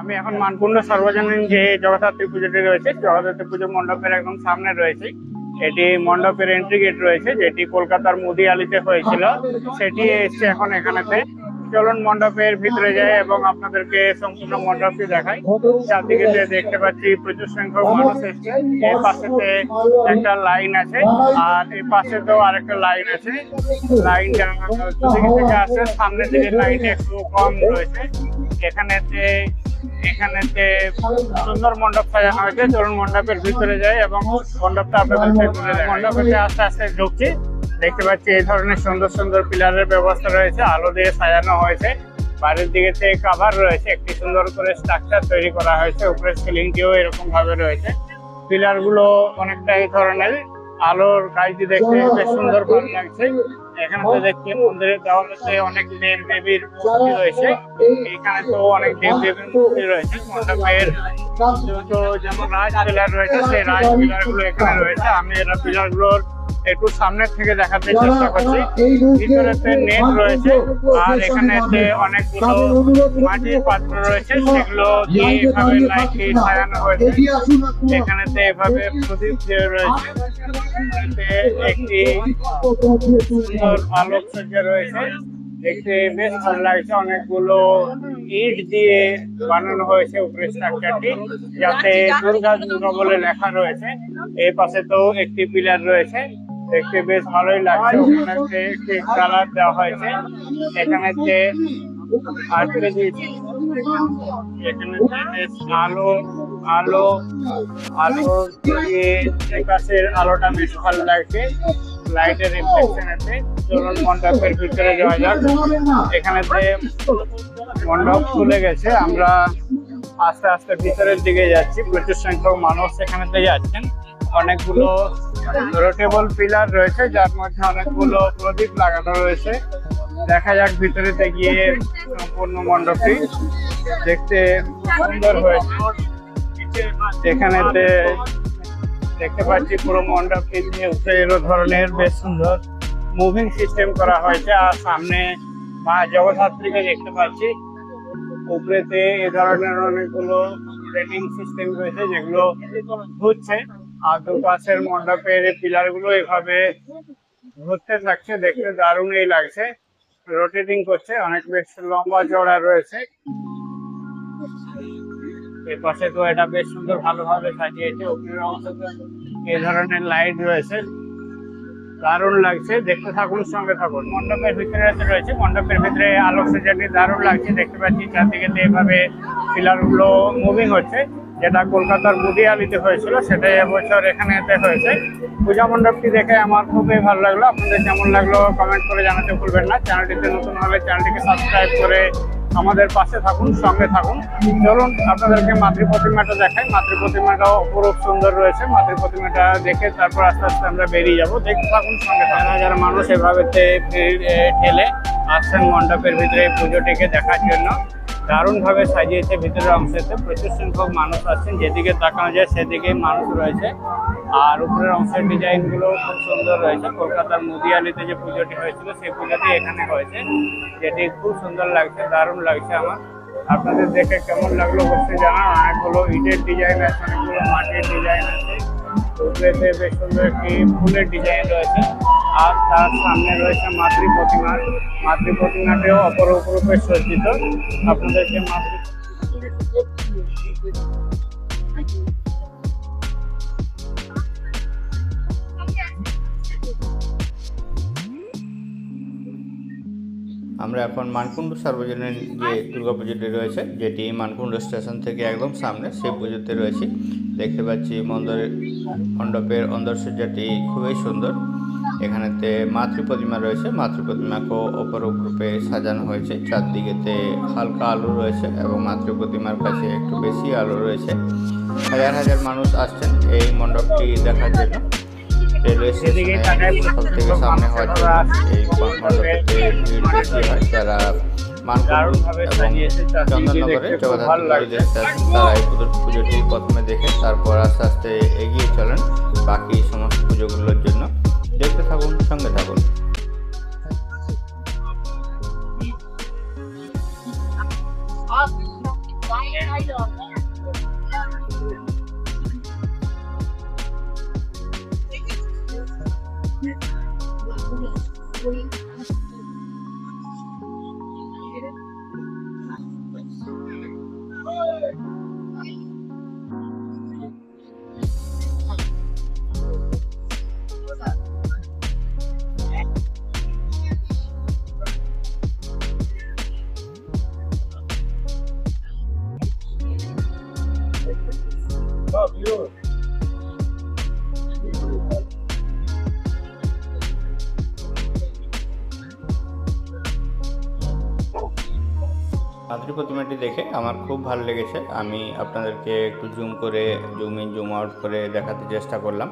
আমি এখন মানকুণ্ড সর্বজনীন যে জগদ্ধাত্রী পুজোটি রয়েছে জগদ্ধাত্রী পুজো মণ্ডপের একদম সামনে রয়েছে। এটি মণ্ডপের এন্ট্রি গেট রয়েছে, যেটি কলকাতার মুদি আলিতে হয়েছিল। সেটি এসছে এখন এখানেতে। চলুন মণ্ডপের ভিতরে যাই এবং আপনাদেরকে সম্পূর্ণ মণ্ডপটি দেখাই। চারদিকে যে দেখতে পাচ্ছি, প্রচুর সংখ্যক মানুষ এসছে। এই পাশেতে একটা লাইন আছে, আর এই পাশেতেও আরেকটা লাইন আছে। লাইনটা দিকে থেকে আসছে, সামনের দিকে লাইনটা একটু কম রয়েছে। এখানেতে এখানেতে সুন্দর মণ্ডপ সাজানো হয়েছে চলুন মণ্ডপের ভিতরে যাই এবং মণ্ডপটা আপনাদেরকে ঘুরে আস্তে আস্তে ঢুকছি, দেখতে পাচ্ছি এই ধরনের সুন্দর সুন্দর পিলারের ব্যবস্থা রয়েছে, আলো দিয়ে সাজানো হয়েছে। বাইরের দিকে থেকে কাভার রয়েছে, একটি সুন্দর করে স্ট্রাকচার তৈরি করা হয়েছে, উপরে সিলিংটিও এরকম ভাবে রয়েছে। পিলারগুলো অনেকটা এই ধরনের, আলোর কাজটি দেখতে বেশ সুন্দর ভালো লাগছে। এখানে তো মন্দিরের দেওয়ালেতে অনেক দেব দেবীর মূর্তি রয়েছে। এখানে তো অনেক দেব দেবীর মূর্তি রয়েছে। যেমন রাজ পিলার রয়েছে, সেই রাজ পিলারগুলো এখানে রয়েছে। আমি এরা পিলারগুলোর একটু সামনের থেকে দেখাতে চেষ্টা করছি। ভিতরেতে নেট রয়েছে, আর এখানেতে অনেকগুলো মাটির পাত্র রয়েছে, সেগুলো দিয়ে এভাবে লাইট দিয়ে সাজানো হয়েছে, এখানেতে এভাবে প্রদীপ রয়েছে। একটি সুন্দর আলোকসজ্জা রয়েছে। দেখতে বেশ ভালো লাগছে। অনেকগুলো ইট দিয়ে বানানো হয়েছে উপরে স্ট্রাকচারটি, যাতে দুর্গা দুর্গা বলে লেখা রয়েছে। এই পাশে তো একটি পিলার রয়েছে। দেখতে বেশ ভালোই লাগছে। ওখানে একটি কালার দেওয়া হয়েছে, এখানে যে আটকে দিয়েছি, এখানে আলো আলো আলো দিয়ে আকাশের আলোটা বেশ ভালো লাগছে। লাইটের রিফ্লেকশন আছে। চলুন মণ্ডপের ভিতরে যাওয়া যাক। এখানেতে মণ্ডপ খুলে গেছে। আমরা আস্তে আস্তে ভিতরের দিকে যাচ্ছি। প্রচুর সংখ্যক মানুষ এখানেতে যাচ্ছেন। অনেকগুলো রোটেবল পিলার রয়েছে, যার মধ্যে অনেকগুলো প্রদীপ লাগানো রয়েছে। দেখা যাক ভিতরেতে গিয়ে সম্পূর্ণ মণ্ডপটি দেখতে সুন্দর হয়েছে। এখানেতে দেখতে পাচ্ছি পুরো মণ্ডপটি এলো ধরনের বেশ সুন্দর মুভিং সিস্টেম করা হয়েছে। আর সামনে মা জগদ্ধাত্রীকে দেখতে পাচ্ছি। উপরেতে এ ধরনের অনেকগুলো রেটিং সিস্টেম রয়েছে যেগুলো ঘুরছে। আর দুপাশের মণ্ডপের পিলারগুলো এভাবে ঘুরতে থাকছে, দেখতে দারুণই লাগছে। রোটেটিং করছে, অনেক বেশ লম্বা চড়া রয়েছে। এর পাশে তো এটা বেশ সুন্দর ভালোভাবে সাজিয়েছে উপরের অংশতে এই ধরনের লাইট রয়েছে। দারুণ লাগছে, দেখতে থাকুন, সঙ্গে থাকুন। মণ্ডপের ভিতরে রয়েছে, মণ্ডপের ভিতরে আলোক সজ্জাটি দারুণ লাগছে, দেখতে পাচ্ছি চারদিকে এভাবে পিলারগুলো মুভিং হচ্ছে। যেটা কলকাতার মুদিয়ালিতে হয়েছিল, সেটাই এবছর এখানেতে হয়েছে। পূজা মণ্ডপটি দেখে আমার খুবই ভালো লাগল। আপনাদের কেমন লাগল কমেন্ট করে জানাতে ভুলবেন না। চ্যানেলটিতে নতুন হলে চ্যানেলটিকে সাবস্ক্রাইব করে আমাদের পাশে থাকুন, সঙ্গে থাকুন। চলুন, আপনাদেরকে মাতৃ প্রতিমাটা দেখাই। মাতৃ প্রতিমাটাও অপরূপ সুন্দর রয়েছে। মাতৃ প্রতিমাটা দেখে তারপর আস্তে আস্তে আমরা বেরিয়ে যাব। দেখতে থাকুন, সঙ্গে হাজার মানুষ এভাবে ঠেলে আসছেন মণ্ডপের ভিতরে এই পুজোটিকে দেখার জন্য, দারুণভাবে সাজিয়েছে ভিতরের অংশেতে। প্রচুর সংখ্যক মানুষ আসছেন। যেদিকে তাকানো যায় সেদিকে মানুষ রয়েছে। আর উপরের অংশের ডিজাইনগুলো খুব সুন্দর রয়েছে। কলকাতার মুদিয়ালিতে যে পুজোটি হয়েছিল, সেই পুজোটি এখানে হয়েছে। যেটি খুব সুন্দর লাগছে, দারুণ লাগছে আমার। আপনাদের দেখে কেমন লাগল অবশ্যই জানান। অনেকগুলো ইটের ডিজাইন আছে, অনেকগুলো মাটির ডিজাইন আছে। উপরেতে বেশ সুন্দর একটি ফুলের ডিজাইন রয়েছে। আর তার সামনে রয়েছে মাতৃ প্রতিমা। মাতৃ প্রতিমাটিও অপর অপরূপে সজ্জিত। আপনাদেরকে মাতৃ আমরা এখন মানকুণ্ড সার্বজনীন যে দুর্গাপুজোটি রয়েছে, যেটি মানকুণ্ড স্টেশন থেকে একদম সামনে, সেই পুজোতে রয়েছি। দেখতে পাচ্ছি মন্দিরের মণ্ডপের অন্দরসজ্জাটি খুবই সুন্দর। এখানেতে মাতৃ প্রতিমা রয়েছে। মাতৃ প্রতিমাকেও অপরূপ রূপে সাজানো হয়েছে। চারদিকেতে হালকা আলো রয়েছে এবং মাতৃ প্রতিমার কাছে একটু বেশি আলো রয়েছে। হাজার হাজার মানুষ আসছেন এই মণ্ডপটি দেখার জন্য। রেলওয়ে সেদিকে স্টেশনে তাকায় সব থেকে সামনে হওয়ার জন্য এই মণ্ডপটিতে ভিড় বেশি হয় যারা মানকুণ্ড এবং চন্দননগরে জগদ্ধাত্রী তারা এই পুজোটি প্রথমে দেখে তারপর আস্তে আস্তে এগিয়ে চলেন বাকি সমস্ত পুজোগুলোর জন্য। দেখতে থাকুন সঙ্গে থাকুন। Awesome. মাতৃ প্রতিমাটি দেখে আমার খুব ভালো লেগেছে। আমি আপনাদেরকে একটু জুম করে জুম ইন জুম আউট করে দেখাতে চেষ্টা করলাম।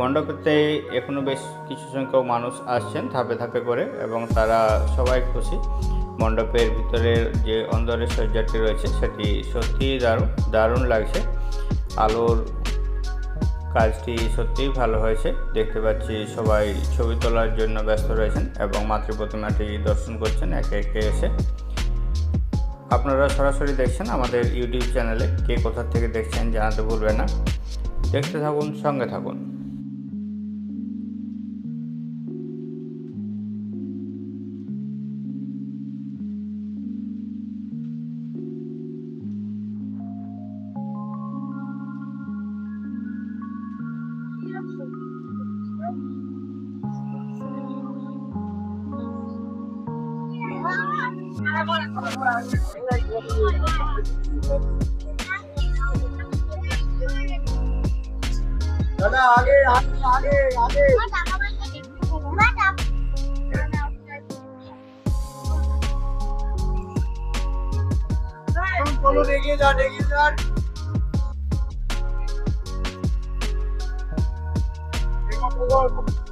মণ্ডপেতে এখনও বেশ কিছু সংখ্যক মানুষ আসছেন ধাপে ধাপে করে এবং তারা সবাই খুশি। মণ্ডপের ভিতরের যে অন্দরের সজ্জাটি রয়েছে সেটি সত্যিই দারুণ দারুণ লাগছে। আলোর কাজটি সত্যিই ভালো হয়েছে। দেখতে পাচ্ছি সবাই ছবি তোলার জন্য ব্যস্ত রয়েছেন এবং মাতৃ প্রতিমাটি দর্শন করছেন একে একে এসে। আপনারা সরাসরি দেখছেন আমাদের ইউটিউব চ্যানেলে কে কোথা থেকে দেখছেন জানাতে ভুলবেন না। দেখতে থাকুন, সঙ্গে থাকুন। দাদা আগে আগে আগে চলো রেগে যা রেগে যা Thank you.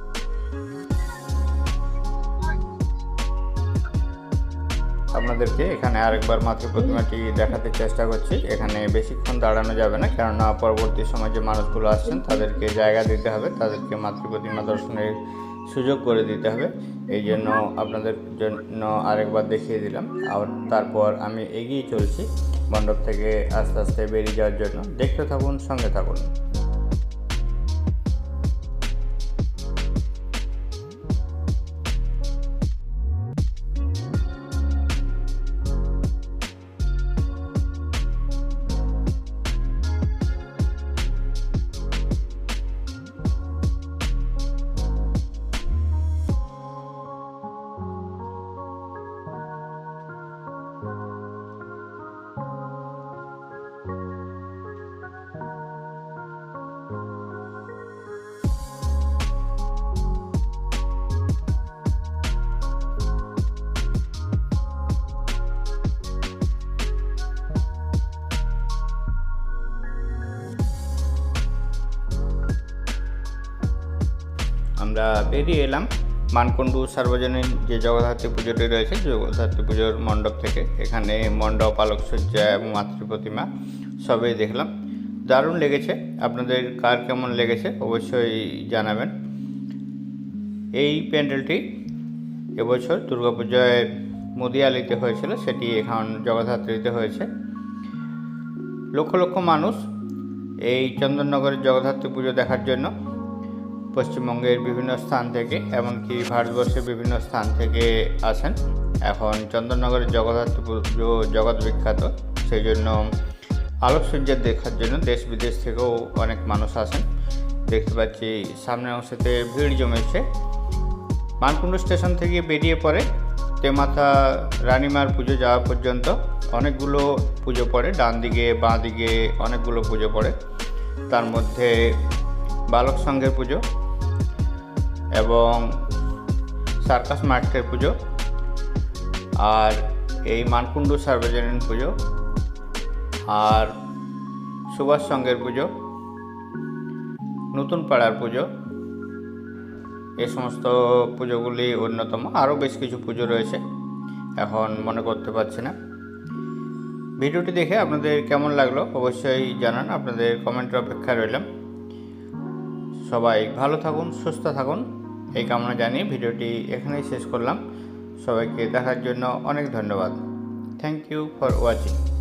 আপনাদেরকে এখানে আরেকবার মাতৃ প্রতিমাটি দেখাতে চেষ্টা করছি। এখানে বেশিক্ষণ দাঁড়ানো যাবে না, কেননা পরবর্তী সময় যে মানুষগুলো আসছেন, তাদেরকে জায়গা দিতে হবে, তাদেরকে মাতৃ প্রতিমা দর্শনের সুযোগ করে দিতে হবে। এই জন্য আপনাদের জন্য আরেকবার দেখিয়ে দিলাম। আর তারপর আমি এগিয়ে চলছি মণ্ডপ থেকে আস্তে আস্তে বেরিয়ে যাওয়ার জন্য। দেখতে থাকুন, সঙ্গে থাকুন। আমরা বেরিয়ে এলাম মানকুণ্ডু সার্বজনীন যে জগদ্ধাত্রী পুজোটি রয়েছে জগদ্ধাত্রী পুজোর মণ্ডপ থেকে। এখানে মণ্ডপ, আলোকসজ্জা এবং মাতৃ প্রতিমা সবই দেখলাম। দারুণ লেগেছে। আপনাদের কার কেমন লেগেছে অবশ্যই জানাবেন। এই প্যান্ডেলটি এবছর দুর্গাপুজোয় মুদিয়ালিতে হয়েছিল, সেটি এখন জগদ্ধাত্রীতে হয়েছে। লক্ষ লক্ষ মানুষ এই চন্দননগরের জগদ্ধাত্রী পুজো দেখার জন্য পশ্চিমবঙ্গের বিভিন্ন স্থান থেকে এমনকি ভারতবর্ষের বিভিন্ন স্থান থেকে আসেন। এখন চন্দননগরের জগদ্ধাত্রী পুজো জগৎ বিখ্যাত সেই জন্য আলোকসজ্জা দেখার জন্য দেশ বিদেশ থেকেও অনেক মানুষ আসেন। দেখতে পাচ্ছি সামনের অংশতে ভিড় জমেছে। মানকুণ্ড স্টেশন থেকে বেরিয়ে পড়ে তেমাথা রানীমার পুজো যাওয়া পর্যন্ত অনেকগুলো পুজো পড়ে ডান দিকে বাঁ দিকে অনেকগুলো পুজো পড়ে। তার মধ্যে বালক সংঘের পুজো এবং সার্কাস মার্কেটের পুজো আর এই মানকুণ্ডু সার্বজনীন পুজো আর সুভাষ সংঘের পুজো, নতুন পাড়ার পুজো, এ সমস্ত পুজোগুলি অন্যতম। আরও বেশ কিছু পুজো রয়েছে, এখন মনে করতে পারছি না। ভিডিওটি দেখে আপনাদের কেমন লাগল অবশ্যই জানান, আপনাদের কমেন্টের অপেক্ষা রইলাম। সবাই ভালো থাকুন, সুস্থ থাকুন। এই কামনা জানিয়ে ভিডিওটি এখানেই শেষ করলাম। সবাইকে দেখার জন্য অনেক ধন্যবাদ। Thank you for watching